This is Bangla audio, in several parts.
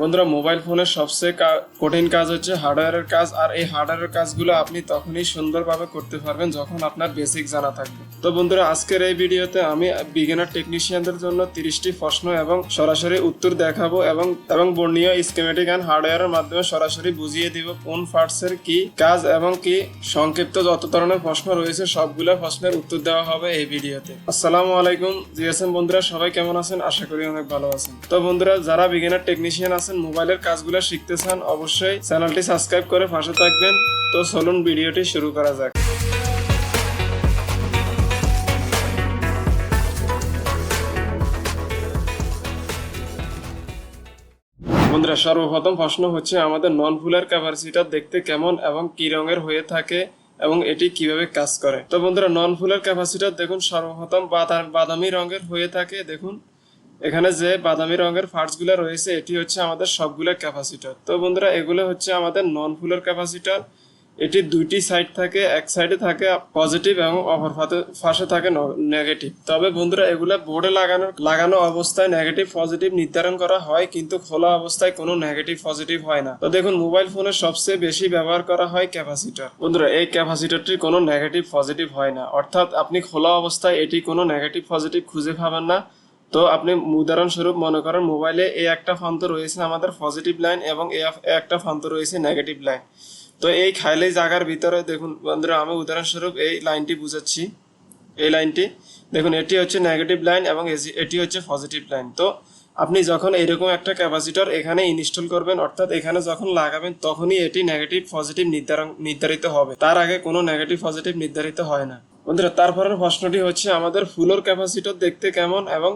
বন্ধুরা মোবাইল ফোনের সবচেয়ে কঠিন কাজ হচ্ছে হার্ডওয়্যারের কাজ, আর এই হার্ডওয়্যারের কাজগুলো আপনি তখনই সুন্দরভাবে করতে পারবেন যখন আপনার বেসিক জানা থাকবে। তো বন্ধুরা, আজকের এই ভিডিওতে আমি বিগিনার টেকনিশিয়ানদের জন্য তিরিশটি প্রশ্ন এবং সরাসরি উত্তর দেখাবো এবং এবং বর্ণীয় স্কিমেটিক অ্যান্ড হার্ডওয়্যারের মাধ্যমে সরাসরি বুঝিয়ে দিব কোন পার্টসের কি কাজ এবং কি সংক্ষিপ্ত যত ধরনের প্রশ্ন রয়েছে, সবগুলো প্রশ্নের উত্তর দেওয়া হবে এই ভিডিওতে। আসসালামু আলাইকুম, জিএসএম বন্ধুরা, সবাই কেমন আছেন? আশা করি অনেক ভালো আছেন। তো বন্ধুরা, যারা বিগিনার টেকনিশিয়ান আছেন, মোবাইলের কাজগুলো শিখতে চান অবশ্যই চ্যানেলটি সাবস্ক্রাইব করে পাশে থাকবেন। তো চলুন, ভিডিওটি শুরু করা যাক। বন্ধুরা, সর্বপ্রথম প্রশ্ন হচ্ছে, আমাদের নন ফুলার ক্যাপাসিটার দেখতে কেমন এবং কি রঙের হয়ে থাকে এবং এটি কীভাবে কাজ করে? তো বন্ধুরা, নন ফুলার ক্যাপাসিটার দেখুন, সর্বপ্রথম বাদাম বাদামি রঙের হয়ে থাকে। দেখুন এখানে যে বাদামি রঙের পার্টসগুলো রয়েছে, এটি হচ্ছে আমাদের সবগুলো ক্যাপাসিটার। তো বন্ধুরা, এগুলো হচ্ছে আমাদের নন ফুলের ক্যাপাসিটার। এটি দুইটি সাইড থাকে, এক সাইডে থাকে পজিটিভ এবং অপর পাশে থাকে নেগেটিভ তবে বন্ধুরা, এগুলো বোর্ডে লাগানো লাগানো অবস্থায় নেগেটিভ পজিটিভ নির্ধারণ করা হয়, কিন্তু খোলা অবস্থায় কোনো নেগেটিভ পজিটিভ হয় না। তো দেখুন মোবাইল ফোনে সবচেয়ে বেশি ব্যবহার করা হয় ক্যাপাসিটার। বন্ধুরা, এই ক্যাপাসিটারটির কোনো নেগেটিভ পজিটিভ হয় না। অর্থাৎ আপনি খোলা অবস্থায় এটি কোনো নেগেটিভ পজিটিভ খুঁজে পাবেন না। তো আপনি উদাহরণস্বরূপ মনে করেন মোবাইলে এই একটা ফান্ত রয়েছে আমাদের পজিটিভ লাইন এবং এ একটা ফান্ত রয়েছে নেগেটিভ লাইন তো এই খাইলে জায়গার ভিতরে দেখুন বন্ধুরা, আমি উদাহরণস্বরূপ এই লাইনটি বুঝাচ্ছি। এই লাইনটি দেখুন, এটি হচ্ছে নেগেটিভ লাইন এবং এটি হচ্ছে পজিটিভ লাইন তো আপনি যখন এরকম একটা ক্যাপাসিটর এখানে ইনস্টল করবেন, অর্থাৎ এখানে যখন লাগাবেন, তখনই এটি নেগেটিভ পজিটিভ নির্ধারণ নির্ধারিত হবে। তার আগে কোনো নেগেটিভ পজিটিভ নির্ধারিত হয় না। বন্ধুরা, তারপরের প্রশ্নটি হচ্ছে, আমাদের ফুলোর ক্যাপাসিটর দেখতে কেমন এবং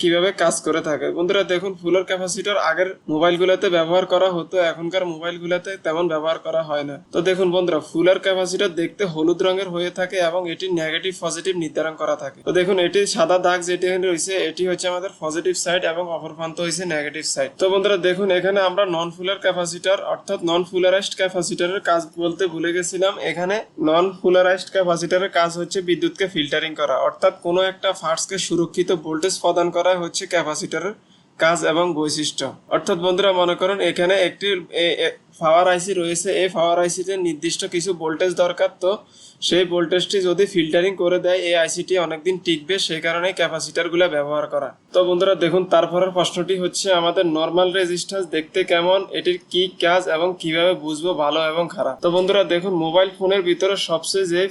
কীভাবে কাজ করে থাকে? বন্ধুরা, দেখুন, ফুলোর ক্যাপাসিটর আগের মোবাইলগুলোতে ব্যবহার করা হতো, এখনকার মোবাইলগুলোতে তেমন ব্যবহার করা হয় না। তো দেখুন বন্ধুরা, ফুলার ক্যাপাসিটর দেখতে হলুদ রঙের হয়ে থাকে এবং এটি নেগেটিভ পজিটিভ নির্ধারণ করা থাকে। তো দেখুন, এটি সাদা দাগ যেটি রয়েছে, এটি হচ্ছে আমাদের পজিটিভ সাইড এবং অপর প্রান্ত হয়েছে নেগেটিভ সাইড তো বন্ধুরা, দেখুন, এখানে আমরা নন ফুলার ক্যাপাসিটর অর্থাৎ নন ফুলারাইজড ক্যাপাসিটরের কাজ বলতে ভুলে গেছিলাম। এখানে নন ফুলারাইজড ক্যাপাসিটরের কাজ হচ্ছে বিদ্যুৎকে ফিল্টারিং করা। অর্থাৎ কোনো একটা ফার্সকে সুরক্ষিত ভোল্টেজ প্রদান করা হচ্ছে ক্যাপাসিটরের কাজ এবং বৈশিষ্ট্য। অর্থাৎ বন্ধুরা মনে করেন, এখানে একটি পাওয়ার আইসি রয়েছে, এই পাওয়ার আইসিতে নির্দিষ্ট কিছু ভোল্টেজ দরকার, তো সেই ভোল্টেজটি যদি ফিল্টারিং করে দেয়, এই আইসিটি অনেকদিন টিকবে, সেই কারণে ক্যাপাসিটারগুলা ব্যবহার করা। তো বন্ধুরা, দেখুন, তারপরের প্রশ্নটি হচ্ছে, আমাদের নর্মাল রেজিস্ট্যান্স দেখতে কেমন, এটির কি কাজ এবং কীভাবে বুঝব ভালো এবং খারাপ? তো বন্ধুরা, দেখুন মোবাইল ফোনের ভিতরে সবচেয়ে যে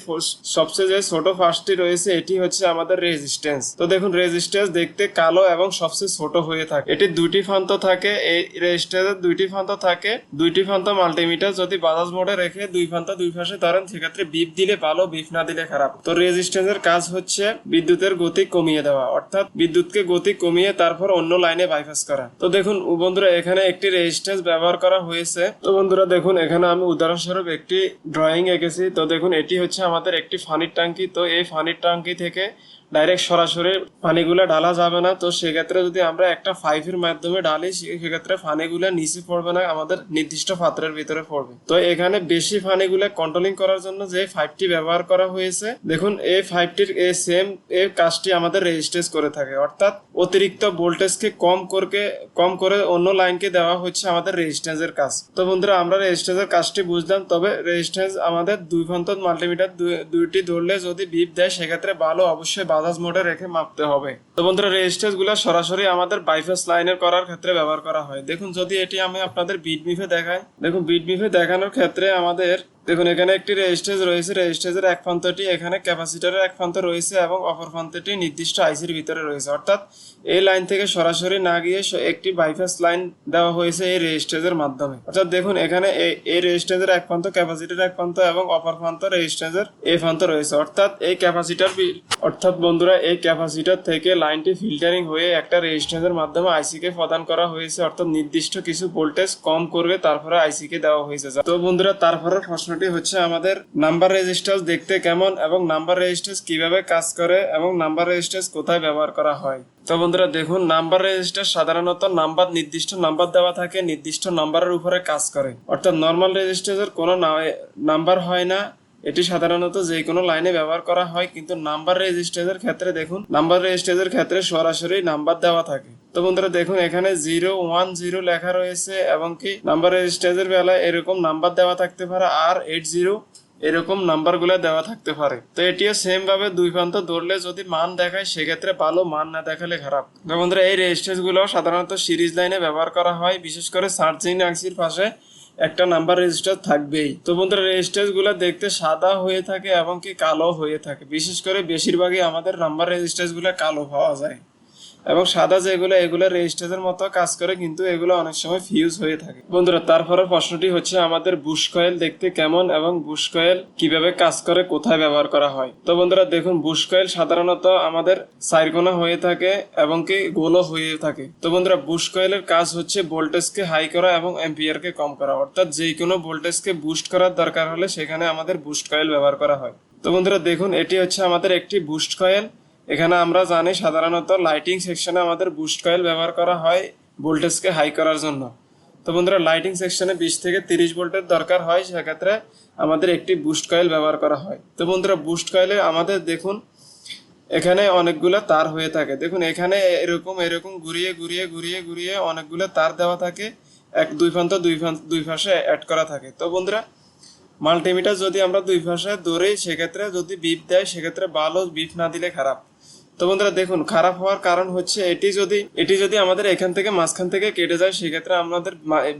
সবচেয়ে যে ছোট ফার্স্টটি রয়েছে, এটি হচ্ছে আমাদের রেজিস্ট্যান্স তো দেখুন রেজিস্ট্যান্স দেখতে কালো এবং সবচেয়ে ছোট হয়ে থাকে। এটির দুইটি ফান্ত থাকে, এই রেজিস্ট্যান্সের দুইটি ফান্ত থাকে, দুইটি ফান্ত মাল্টিমিটার যদি বাজাজ মোডে রেখে দুই ফান্ত দুই পাশে ধরেন, সেক্ষেত্রে বিপ দিলে ভালো, বিপ না দিলে খারাপ। তো রেজিস্ট্যান্সের কাজ হচ্ছে বিদ্যুতের গতি কমিয়ে দেওয়া। অর্থাৎ বিদ্যুৎকে গতি কমিয়ে তারপর অন্য লাইনে বাইপাস করা। তো দেখুন বন্ধুরা, এখানে একটি রেজিস্ট্যান্স ব্যবহার করা হয়েছে। তো বন্ধুরা, দেখুন, এখানে আমি উদাহরণস্বরূপ একটি ড্রয়িং এঁকেছি। তো দেখুন, এটি হচ্ছে আমাদের একটি ফানির ট্যাঙ্কি তো এই ফানির ট্যাঙ্কি থেকে ডাইরেক্ট সরাসরি পানিগুলো ঢালা যাবে না। তো সেক্ষেত্রে যদি আমরা একটা পাইপের মাধ্যমে ঢালি, সেক্ষেত্রে পানিগুলো নিচে পড়বে না, আমাদের নির্দিষ্ট পাত্রের ভিতরে পড়বে। তো এখানে বেশি পানিগুলো কন্ট্রোলিং করার জন্য যে পাইপটি ব্যবহার করা হয়েছে, দেখুন, এই পাইপটির এই সেম এই কাজটি আমাদের রেজিস্ট্রেস করে থাকে। অর্থাৎ অতিরিক্ত ভোল্টেজকে কম করকে, কম করে অন্য লাইনকে দেওয়া হচ্ছে আমাদের রেজিস্ট্যান্সের কাজ। তো বন্ধুরা, আমরা রেজিস্ট্যান্সের কাজটি বুঝলাম, তবে রেজিস্ট্যান্স আমাদের দুই ফন্ত মাল্টিমিটার দুইটি ধরলে যদি বিপ দেয়, সেক্ষেত্রে ভালো অবশ্যই বাজাজ মোডে রেখে মাপতে হবে। তো বন্ধুরা রেজিস্ট্যান্সগুলো সরাসরি আমাদের বাইফেস লাইনের করার ক্ষেত্রে ব্যবহার করা হয়। দেখুন, যদি এটি আমি আপনাদের বিট মিফে দেখাই, দেখুন বিট মিফে দেখানোর ক্ষেত্রে আমাদের দেখুন, এখানে একটি রেজিস্ট্যান্স রয়েছে। রেজিস্ট্যান্সের এক প্রান্তটি এখানে ক্যাপাসিটরের এক প্রান্ত রয়েছে এবং অপর প্রান্তটি নির্দিষ্ট আইসির ভিতরে রয়েছে। অর্থাৎ এই লাইন থেকে সরাসরি না গিয়ে একটি বাইপাস লাইন দেওয়া হয়েছে এই রেজিস্ট্যান্সের মাধ্যমে। অর্থাৎ দেখুন, এখানে এই- রেজিস্ট্যান্সের এক প্রান্ত ক্যাপাসিটর এক প্রান্ত এবং অপর প্রান্ত রেজিস্ট্যান্সের এই প্রান্ত রয়েছে। অর্থাৎ এই ক্যাপাসিটার অর্থাৎ বন্ধুরা, এই ক্যাপাসিটার থেকে লাইনটি ফিল্টারিং হয়ে একটা রেজিস্ট্যান্সের মাধ্যমে আইসি কে প্রদান করা হয়েছে। অর্থাৎ নির্দিষ্ট কিছু ভোল্টেজ কম করবে, তারপরে আইসি কে দেওয়া হয়েছে। তো বন্ধুরা তারপরে প্রশ্নটি হচ্ছে আমাদের নাম্বার রেজিস্টার্স দেখতে কেমন এবং নাম্বার রেজিস্টার্স কীভাবে কাজ করে এবং নাম্বার রেজিস্টার কোথায় ব্যবহার করা হয়। তো বন্ধুরা, দেখুন, নাম্বার রেজিস্টার সাধারণত নাম্বার, নির্দিষ্ট নাম্বার দেওয়া থাকে, নির্দিষ্ট নাম্বারের উপরে কাজ করে। অর্থাৎ নর্মাল রেজিস্টারের কোনো নাম্বার হয় না। এটি সাধারণত যে কোনো লাইনে ব্যবহার করা হয়, কিন্তু নাম্বার রেজিস্ট্রেজের ক্ষেত্রে দেখুন, নাম্বার রেজিস্ট্রেজের ক্ষেত্রে সরাসরি নাম্বার দেওয়া থাকে। তো বন্ধুরা, দেখুন, এখানে জিরো ওয়ান জিরো লেখা রয়েছে, এবং কি নাম্বার রেজিস্ট্রেজের বেলায় এরকম নাম্বার দেওয়া থাকতে পারে, আর এইট জিরো এরকম নাম্বারগুলো দেওয়া থাকতে পারে। তো এটিও সেম ভাবে দুই প্রান্ত ধরলে যদি মান দেখায়, সেক্ষেত্রে ভালো, মান না দেখালে খারাপ। তো বন্ধুরা, এই রেজিস্ট্রেজগুলো সাধারণত সিরিজ লাইনে ব্যবহার করা হয়, বিশেষ করে সার্চিং আংসির পাশে। একটা নাম্বার রেজিস্টার থাকবেই। তো বন্ধুরা রেজিস্টারগুলো দেখতে সাদা হয়ে থাকে এবং কি কালো হয়ে থাকে। বিশেষ করে বেশিরভাগই আমাদের নাম্বার রেজিস্টারগুলো কালো পাওয়া যায়। এবং সাদা যেগুলো, এগুলো রেজিস্ট্রেজের মতো কাজ করে কিন্তু এগুলো অনেক সময় ফিউজ হয়ে থাকে। বন্ধুরা তারপরে প্রশ্নটি হচ্ছে আমাদের বুশ কয়েল দেখতে কেমন এবং বুশ কয়েল কীভাবে কাজ করে, কোথায় ব্যবহার করা হয়? তো বন্ধুরা, দেখুন বুশ কয়েল সাধারণত আমাদের সাইরকোনা হয়ে থাকে এবং কি গোলও হয়ে থাকে। তো বন্ধুরা বুশ কয়েলের কাজ হচ্ছে ভোল্টেজকে হাই করা এবং এম্পিয়ারকে কম করা। অর্থাৎ যে কোনো ভোল্টেজকে বুস্ট করার দরকার হলে সেখানে আমাদের বুস্ট কয়েল ব্যবহার করা হয়। তো বন্ধুরা, দেখুন, এটি হচ্ছে আমাদের একটি বুস্ট কয়েল এখানে আমরা জানি সাধারণত লাইটিং সেকশনে আমাদের বুস্ট কয়েল ব্যবহার করা হয় ভোল্টেজকে হাই করার জন্য। তো বন্ধুরা লাইটিং সেকশনে বিশ থেকে তিরিশ ভোল্টের দরকার হয়, সেক্ষেত্রে আমাদের একটি বুস্ট কয়েল ব্যবহার করা হয়। তো বন্ধুরা বুস্ট কয়েলে আমাদের দেখুন, এখানে অনেকগুলো তার হয়ে থাকে। দেখুন, এখানে এরকম এরকম ঘুরিয়ে ঘুরিয়ে ঘুরিয়ে ঘুরিয়ে অনেকগুলো তার দেওয়া থাকে। এক, দুই প্রান্ত, দুই দুই পাশে অ্যাড করা থাকে। তো বন্ধুরা মাল্টিমিটার যদি আমরা দুই পাশে ধরেই সেক্ষেত্রে যদি বিপ দেয়, সেক্ষেত্রে ভালো বিপ না দিলে খারাপ। তো বন্ধুরা দেখুন, খারাপ হওয়ার কারণ হচ্ছে এটি যদি এটি যদি আমাদের এখান থেকে মাঝখান থেকে কেটে যায়, সেক্ষেত্রে আমাদের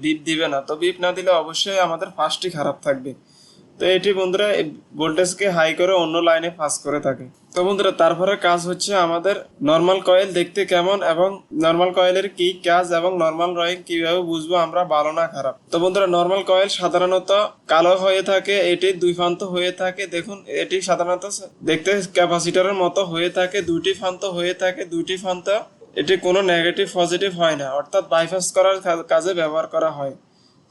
বিপ দিবে না। তো বিপ না দিলে অবশ্যই আমাদের ফার্স্টই খারাপ থাকবে। তো এটি বন্ধুরা ভোল্টেজকে হাই করে অন্য লাইনে পাস করে থাকে। তো বন্ধুরা, তারপরে কাজ হচ্ছে আমাদের নর্মাল কয়েল দেখতে কেমন এবং নর্মাল কয়েলের কি কাজ এবং নর্মাল ড্রয়িং কীভাবে বুঝব আমরা ভালো না খারাপ। তো বন্ধুরা নর্মাল কয়েল সাধারণত কালো হয়ে থাকে, এটি দুই প্রান্ত হয়ে থাকে। দেখুন, এটি সাধারণত দেখতে ক্যাপাসিটরের মতো হয়ে থাকে, দুইটি প্রান্ত হয়ে থাকে, দুইটি প্রান্ত এটি কোনো নেগেটিভ পজিটিভ হয় না। অর্থাৎ বাইপাস করার কাজে ব্যবহার করা হয়।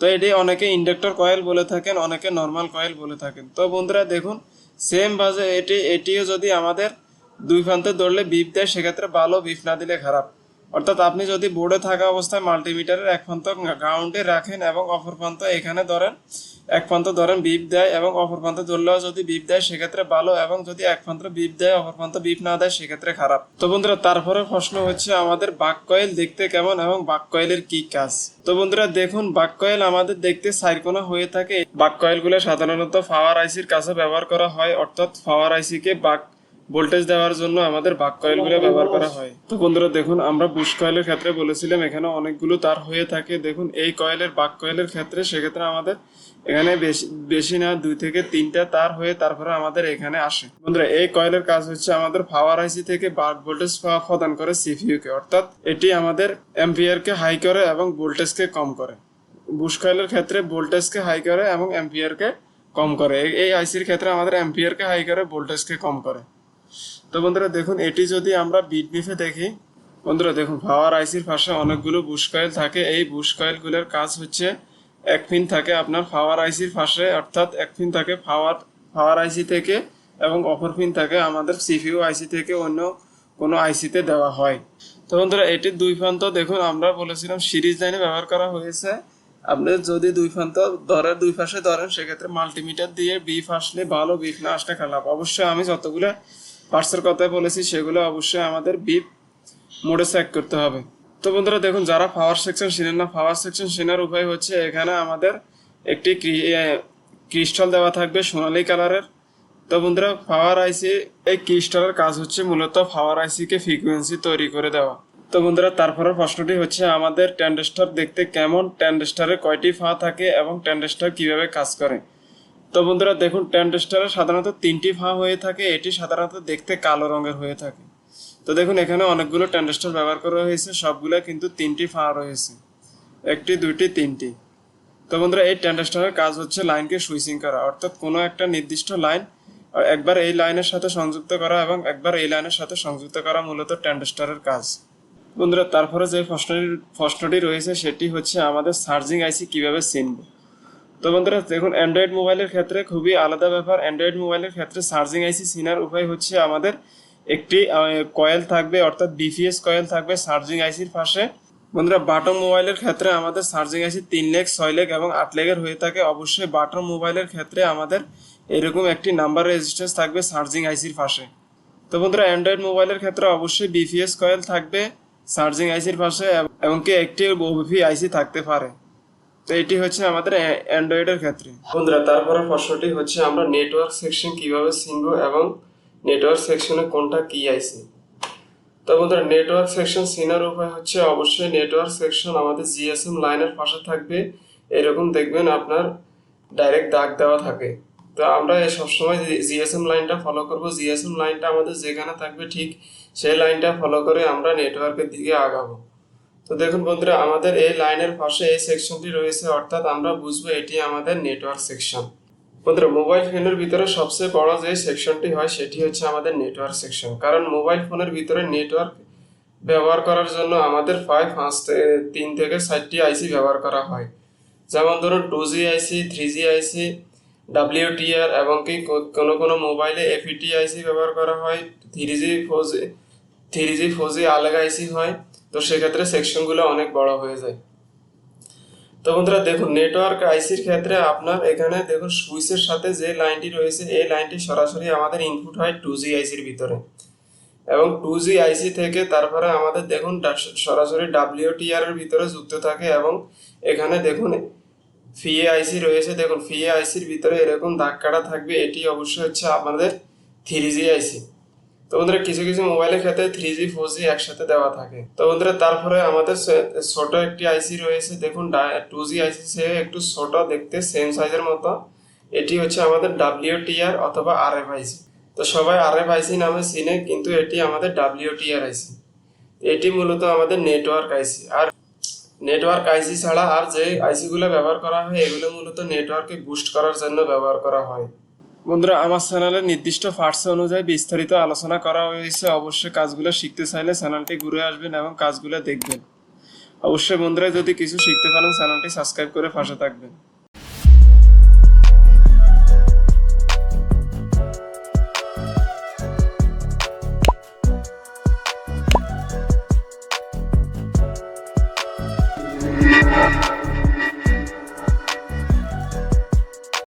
তো এটি অনেকে ইন্ডাক্টর কয়েল বলে থাকেন, অনেকে নর্মাল কয়েল বলে থাকেন। তো বন্ধুরা, দেখুন সেম বাজে, এটি, এটিও যদি আমাদের দুই প্রান্তে ধরলে বিপ দেয়, সেক্ষেত্রে ভালো বিপ না দিলে খারাপ। অর্থাৎ আপনি যদি বোর্ডে থাকা অবস্থায় মাল্টিমিটারের এক প্রান্ত গ্রাউন্ডে রাখেন এবং অপর প্রান্ত এখানে ধরেন এক প্রান্ত ধরেন বিপ দেয় এবং অপর প্রান্ত ধরলেও যদি বিপ দেয়, সেক্ষেত্রে ভালো এবং যদি এক প্রান্ত বিপ দেয়, অপর প্রান্ত বিপ না দেয়, সেক্ষেত্রে খারাপ। তো বন্ধুরা, তারপরে প্রশ্ন হচ্ছে আমাদের বাক কয়েল দেখতে কেমন এবং বাক কয়েলের কি কাজ? তো বন্ধুরা, দেখুন বাক কয়েল আমাদের দেখতে সাইরকোনা হয়ে থাকে। বাক কয়েলগুলো সাধারণত পাওয়ার আইসির কাছে ব্যবহার করা হয়, অর্থাৎ পাওয়ার আইসিকে বাক ভোল্টেজ দেওয়ার জন্য আমাদের বাক কয়েলগুলো ব্যবহার করা হয়। তো বন্ধুরা, দেখুন, আমরা বুশ কয়েলের ক্ষেত্রে বলেছিলাম, এখানে অনেকগুলো তার হয়ে থাকে। দেখুন, এই কয়েলের, বাক কয়েলের ক্ষেত্রে সেক্ষেত্রে আমাদের এখানে বেশি বেশি না, দুই থেকে তিনটা তার হয়ে তারপরে আমাদের এখানে আসে। বন্ধুরা, এই কয়েলের কাজ হচ্ছে আমাদের পাওয়ার আইসি থেকে বাক ভোল্টেজ প্রদান করে সিপিইউ কে। অর্থাৎ এটি আমাদের এম্পিয়ার কে হাই করে এবং ভোল্টেজকে কম করে। বুশ কয়েলের ক্ষেত্রে ভোল্টেজকে হাই করে এবং এম্পিয়ারকে কম করে। এই- এই আইসির ক্ষেত্রে আমাদের এম্পিয়ারকে হাই করে ভোল্টেজকে কম করে। তো বন্ধুরা দেখুন, এটি যদি আমরা বিট বিফে দেখি, বন্ধুরা দেখুন পাওয়ার আইসির পাশে অনেকগুলো বুশ কয়েল থাকে। এই বুশ কয়েলগুলোর কাজ হচ্ছে এক পিন থাকে আপনার পাওয়ার আইসির পাশে অর্থাৎ এক পিন থাকে পাওয়ার পাওয়ার আইসি থেকে এবং অপর পিন থাকে আমাদের সিপিইউ আইসি থেকে অন্য কোনো আইসিতে দেওয়া হয়। তো বন্ধুরা এটির দুই প্রান্ত, দেখুন, আমরা বলেছিলাম সিরিজ লাইনে ব্যবহার করা হয়েছে। আপনি যদি দুই প্রান্ত ধরেন, দুই পাশে ধরেন, সেক্ষেত্রে মাল্টিমিটার দিয়ে বিফ আসলে ভালো বিফ না আসলে খারাপ। অবশ্যই আমি যতগুলো পার্টসের কথা বলেছি, সেগুলো অবশ্যই আমাদের বিপ মোডে চেক করতে হবে। তো বন্ধুরা, দেখুন, যারা পাওয়ার সেকশন চেনেন না পাওয়ার সেকশন চেনার উপায় হচ্ছে এখানে আমাদের একটি ক্রিস্টাল দেওয়া থাকবে সোনালী কালারের। তো বন্ধুরা পাওয়ার আইসি এই ক্রিস্টালের কাজ হচ্ছে মূলত পাওয়ার আইসি কে ফ্রিকোয়েন্সি তৈরি করে দেওয়া। তো বন্ধুরা তারপরে প্রশ্নটি হচ্ছে, আমাদের ট্যান্ডেস্টার দেখতে কেমন? ট্যান্ডেস্টারে কয়টি ফা থাকে এবং ট্যান্ডেস্টার কীভাবে কাজ করে? তো বন্ধুরা দেখুন ট্যান্ডেস্টারে সাধারণত তিনটি ফা হয়ে থাকে। এটি সাধারণত দেখতে কালো রঙের হয়ে থাকে। তো দেখুন, এখানে অনেকগুলো ট্যান্ডেস্টার ব্যবহার করা হয়েছে। সবগুলো কিন্তু তিনটি ফা রয়েছে। একটি, দুইটি, তিনটি। তো বন্ধুরা, এই ট্যান্ডেস্টারের কাজ হচ্ছে লাইনকে সুইচিং করা। অর্থাৎ কোনো একটা নির্দিষ্ট লাইন একবার এই লাইনের সাথে সংযুক্ত করা এবং একবার এই লাইনের সাথে সংযুক্ত করা মূলত ট্যান্ডেস্টারের কাজ। বন্ধুরা, তারপরে যে প্রশ্নটি প্রশ্নটি রয়েছে, সেটি হচ্ছে আমাদের সার্জিং আইসি কীভাবে চিনবো? তো বন্ধুরা, দেখুন অ্যান্ড্রয়েড মোবাইলের ক্ষেত্রে খুবই আলাদা ব্যাপার। অ্যান্ড্রয়েড মোবাইলের ক্ষেত্রে চার্জিং আইসি চিনার উপায় হচ্ছে আমাদের একটি কয়েল থাকবে, অর্থাৎ বিপিএস কয়েল থাকবে চার্জিং আইসির পাশে। বন্ধুরা বাটন মোবাইলের ক্ষেত্রে আমাদের চার্জিং আইসি তিন লেগ ছয় লেগ এবং আট লেগের হয়ে থাকে। অবশ্যই বাটন মোবাইলের ক্ষেত্রে আমাদের এরকম একটি নাম্বার রেজিস্ট্যান্স থাকবে চার্জিং আইসির পাশে। তো বন্ধুরা অ্যান্ড্রয়েড মোবাইলের ক্ষেত্রে অবশ্যই বিপিএস কয়েল থাকবে চার্জিং আইসির পাশে এব- এবং কি একটি ওবিপি আইসি থাকতে পারে। তো এটি হচ্ছে আমাদের অ্যান্ড্রয়েডের ক্ষেত্রে। বন্ধুরা, তারপরে প্রশ্নটি হচ্ছে, আমরা নেটওয়ার্ক সেকশন কীভাবে চিনব এবং নেটওয়ার্ক সেকশনে কোনটা কি আইসি তো বন্ধুরা নেটওয়ার্ক সেকশন চিনার উপায় হচ্ছে, অবশ্যই নেটওয়ার্ক সেকশন আমাদের জিএসএম লাইনের পাশে থাকবে। এরকম দেখবেন আপনার ডাইরেক্ট দাগ দেওয়া থাকে। তো আমরা সবসময় জিএসএম লাইনটা ফলো করব। জিএসএম লাইনটা আমাদের যেখানে থাকবে ঠিক সেই লাইনটা ফলো করে আমরা নেটওয়ার্কের দিকে আগাবো। তো দেখুন বন্ধুরা, আমাদের এই লাইনের পাশে এই সেকশনটি রয়েছে, অর্থাৎ আমরা বুঝব এটি আমাদের নেটওয়ার্ক সেকশন বন্ধুরা মোবাইল ফোনের ভিতরে সবচেয়ে বড় যে সেকশনটি হয়, সেটি হচ্ছে আমাদের নেটওয়ার্ক সেকশন কারণ মোবাইল ফোনের ভিতরে নেটওয়ার্ক ব্যবহার করার জন্য আমাদের প্রায় পাঁচ তিন থেকে চারটি আইসি ব্যবহার করা হয়। যেমন ধরুন টু জি আইসি থ্রি জি আইসি ডাব্লিউটিআর এবং কি কোনো কোনো মোবাইলে এফইটি আইসি ব্যবহার করা হয় three G four G three G four G আলাদা আইসি হয়। তো সেক্ষেত্রে সেকশনগুলো অনেক বড় হয়ে যায়। তো বন্ধুরা, দেখুন নেটওয়ার্ক আইসির ক্ষেত্রে আপনার এখানে দেখুন সুইচের সাথে যে লাইনটি রয়েছে, এই লাইনটি সরাসরি আমাদের ইনপুট হয় টু জি আইসির ভিতরে। এবং টু জি আইসি থেকে তারপরে আমাদের দেখুন সরাসরি ডাব্লিউটিআর এর ভিতরে যুক্ত থাকে এবং এখানে দেখুন, ফিএ আইসি রয়েছে। দেখুন, ফিএ আইসির ভিতরে এরকম দাগ কাটা থাকবে, এটি অবশ্যই হচ্ছে আমাদের থ্রি জি আইসি তো বন্ধুরা, কিছু কিছু মোবাইলের ক্ষেত্রে থ্রি জি ফোর জি একসাথে দেওয়া থাকে। তো বন্ধুরা, তারপরে আমাদের ছোট একটি আইসি রয়েছে। দেখুন টু জি আইসি সে একটু ছোট দেখতে সেম সাইজের মতো। এটি হচ্ছে আমাদের ডাব্লিউটিআর অথবা আর এফ আইসি তো সবাই আর এফ আইসি নামে চিনে, কিন্তু এটি আমাদের ডাব্লিউ ডাব্লিউটিআর আইসি এটি মূলত আমাদের নেটওয়ার্ক আইসি আর নেটওয়ার্ক আইসি ছাড়া আর যে আইসি গুলো ব্যবহার করা হয়, এগুলো মূলত নেটওয়ার্কে বুস্ট করার জন্য ব্যবহার করা হয়। বন্ধুরা, আমার চ্যানেলে নির্দিষ্ট ফার্স অনুযায়ী বিস্তারিত আলোচনা করা হয়েছে। অবশ্যই কাজগুলো শিখতে চাইলে চ্যানেলটি ঘুরে আসবেন এবং কাজগুলো দেখবেন। অবশ্যই বন্ধুরা, যদি কিছু শিখতে পারেন, চ্যানেলটি সাবস্ক্রাইব করে পাশে থাকবেন।